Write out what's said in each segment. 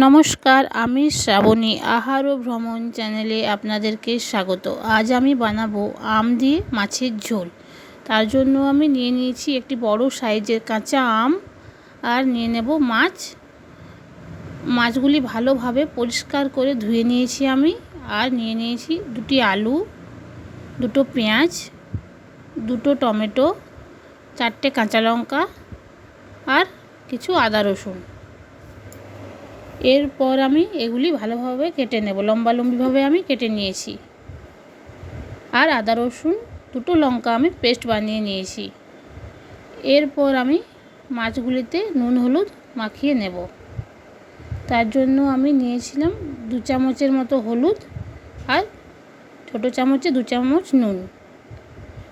নমস্কার, আমি শ্রাবণী আহার ও ভ্রমণ চ্যানেলে আপনাদেরকে স্বাগত। আজ আমি বানাবো আম দিয়ে মাছের ঝোল। তার জন্য আমি নিয়ে নিয়েছি একটি বড় সাইজের কাঁচা আম আর নিয়ে নেব মাছ। মাছগুলি ভালোভাবে পরিষ্কার করে ধুয়ে নিয়েছি আমি আর নিয়ে নিয়েছি দুটি আলু, দুটো পেঁয়াজ, দুটো টমেটো, চারটে কাঁচা লঙ্কা আর কিছু আদা রসুন। এরপর আমি এগুলি ভালোভাবে কেটে নেব। লম্বা লম্বিভাবে আমি কেটে নিয়েছি। আর আদা, রসুন, দুটো লঙ্কা আমি পেস্ট বানিয়ে নিয়েছি। এরপর আমি মাছগুলিতে নুন, হলুদ মাখিয়ে নেব। তার জন্য আমি নিয়েছিলাম দু চামচের মতো হলুদ আর ছোটো চামচে দু চামচ নুন।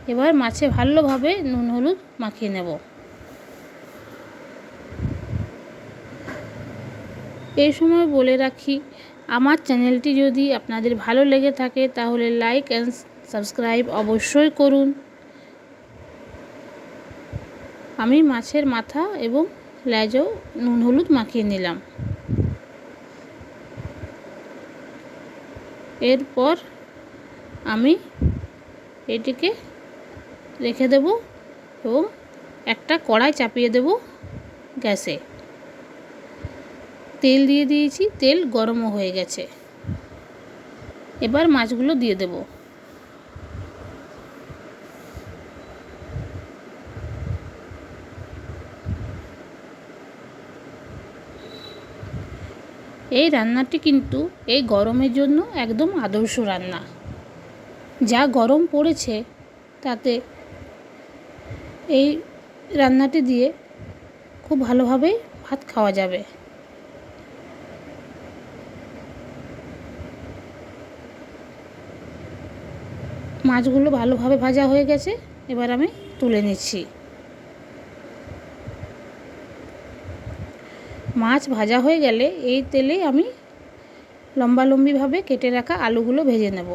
এবার মাছে ভালোভাবে নুন, হলুদ মাখিয়ে নেব। এই সময় বলে রাখি, আমার চ্যানেলটি যদি আপনাদের ভালো লেগে থাকে তাহলে লাইক অ্যান্ড সাবস্ক্রাইব অবশ্যই করুন। আমি মাছের মাথা এবং লেজও নুন হলুদ মাখিয়ে নিলাম। এরপর আমি এটিকে রেখে দেব এবং একটা কড়াই চাপিয়ে দেব গ্যাসে। তেল দিয়ে দিয়েছি, তেল গরমও হয়ে গেছে। এবার মাছগুলো দিয়ে দেব। এই রান্নাটি কিন্তু এই গরমের জন্য একদম আদর্শ রান্না। যা গরম পড়েছে, তাতে এই রান্নাটি দিয়ে খুব ভালোভাবেই ভাত খাওয়া যাবে। মাছগুলো ভালোভাবে ভাজা হয়ে গেছে, এবার আমি তুলে নিচ্ছি। মাছ ভাজা হয়ে গেলে এই তেলে আমি লম্বা লম্বিভাবে কেটে রাখা আলুগুলো ভেজে নেব।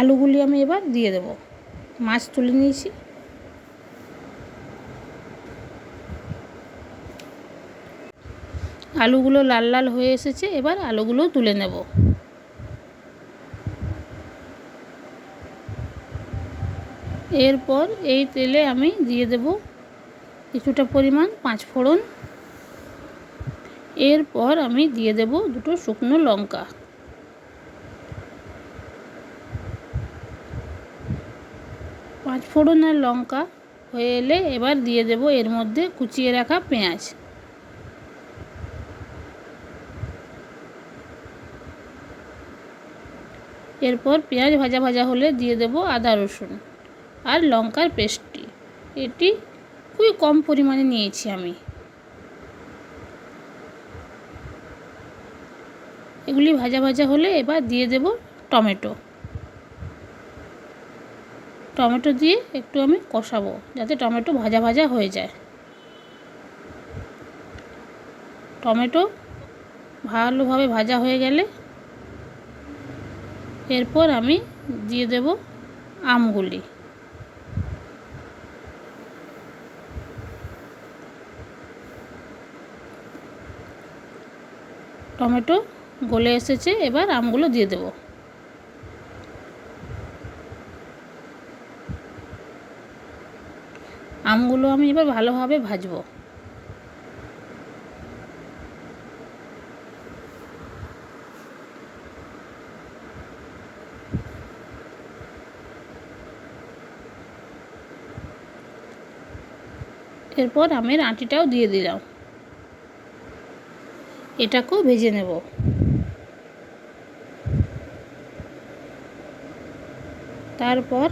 আলুগুলি আমি এবার দিয়ে দেব। মাছ তুলে নিয়েছি। আলুগুলো লাল লাল হয়ে এসেছে, এবার আলুগুলো তুলে নেব। এরপর এই তেলে আমি দিয়ে দেব কিছুটা পরিমাণ পাঁচ ফোড়ন। এরপর আমি দিয়ে দেব দুটো শুকনো লঙ্কা। পাঁচ ফোড়ন আর লঙ্কা হয়ে এলে এবার দিয়ে দেব এর মধ্যে কুচিয়ে রাখা পেঁয়াজ। এরপর পেঁয়াজ ভাজা ভাজা হলে দিয়ে দেব আদা রসুন আর লঙ্কার পেস্টটি। এটি খুবই কম পরিমাণে নিয়েছি আমি। এগুলি ভাজা ভাজা হলে এবার দিয়ে দেব টমেটো। টমেটো দিয়ে একটু আমি কষাবো যাতে টমেটো ভাজা ভাজা হয়ে যায়। টমেটো ভালোভাবে ভাজা হয়ে গেলে এরপর আমি দিয়ে দেব আমগুলি। টমেটো গলে এসেছে, এবার আমগুলো দিয়ে দেব। আমগুলো আমি এবার ভালোভাবে ভাজবো। এরপর আমের আঁটিটাও দিয়ে দিলাম। এটাকেও ভেজে নেব। তারপর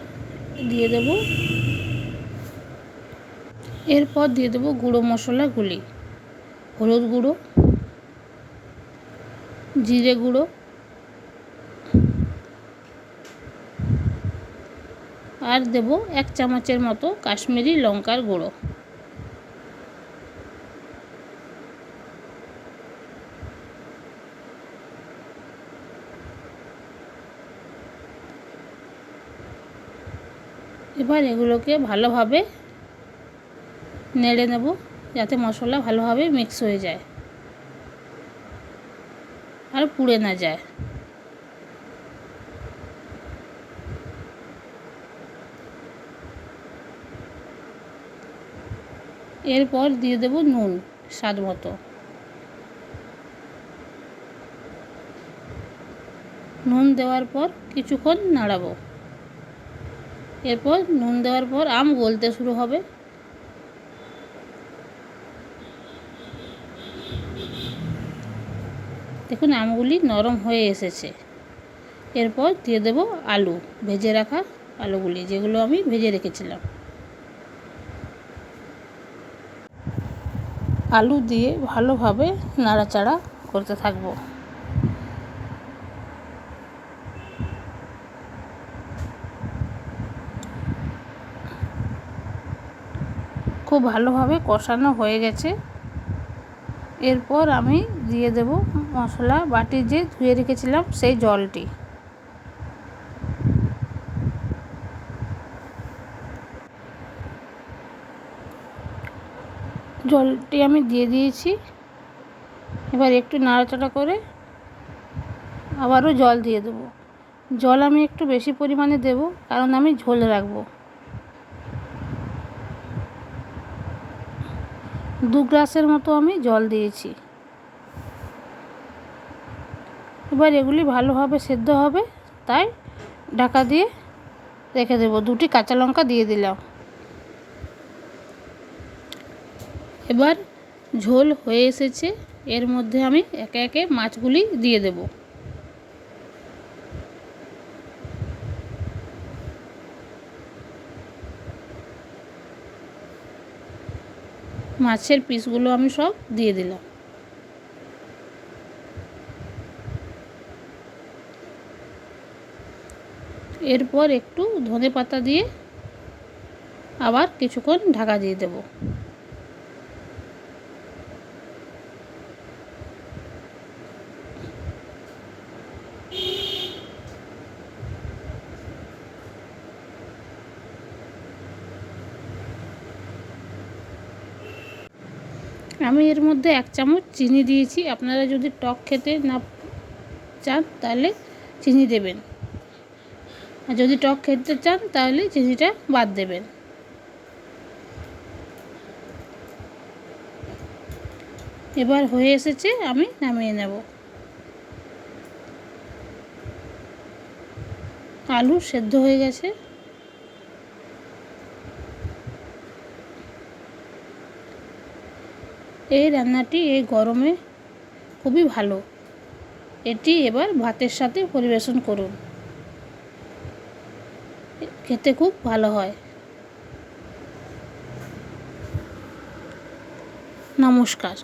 দিয়ে দেব, এরপর দিয়ে দেব গুঁড়ো মশলাগুলি হলুদ গুঁড়ো, জিরে গুঁড়ো, আর দেব এক চামচের মতো কাশ্মীরি লঙ্কার গুঁড়ো। এবার এগুলোকে ভালোভাবে নেড়ে নেব যাতে মশলা ভালোভাবে মিক্স হয়ে যায় আর পুড়ে না যায়। এরপর দিয়ে দেব নুন স্বাদ মতো। নুন দেওয়ার পর কিছুক্ষণ নাড়াবো। এরপর নুন দেওয়ার পর আম গলতে শুরু হবে। দেখুন, আমগুলি নরম হয়ে এসেছে। এরপর দিয়ে দেব আলু, ভেজে রাখা আলুগুলি, যেগুলো আমি ভেজে রেখেছিলাম। আলু দিয়ে ভালোভাবে নাড়াচাড়া করতে থাকব। খুব ভালোভাবে কষানো হয়ে গেছে। এরপর আমি দিয়ে দেব মশলা বাটি যে ধুয়ে রেখেছিলাম সেই জলটি। জলটি আমি দিয়ে দিয়েছি। এবার একটু নাড়াচাড়া করে আবারও জল দিয়ে দেবো। জল আমি একটু বেশি পরিমাণে দেব, কারণ আমি ঝোল রাখব। দু গ্লাসের মতো আমি জল দিয়েছি। এবার এগুলি ভালোভাবে সেদ্ধ হবে, তাই ঢাকা দিয়ে রেখে দেবো। দুটি কাঁচা লঙ্কা দিয়ে দিলাম। এবার ঝোল হয়ে এসেছে, এর মধ্যে আমি একে একে মাছগুলি দিয়ে দেবো। মাছের পিসগুলো আমি সব দিয়ে দিলাম। এরপর একটু ধনে পাতা দিয়ে আবার কিছুক্ষণ ঢাকা দিয়ে দেব। আমি এর মধ্যে এক চামচ চিনি দিয়েছি। আপনারা যদি টক খেতে না চান, তাহলে চিনি দেবেন। আর যদি টক খেতে চান, তাহলে চিনিটা বাদ দেবেন। এবার হয়ে এসেছে, আমি নামিয়ে নেব। আলু সেদ্ধ হয়ে গেছে। এই রান্নাটি এই গরমে খুবই ভালো। এটি এবার ভাতের সাথে পরিবেশন করুন। খেতে খুব ভালো হয়। নমস্কার।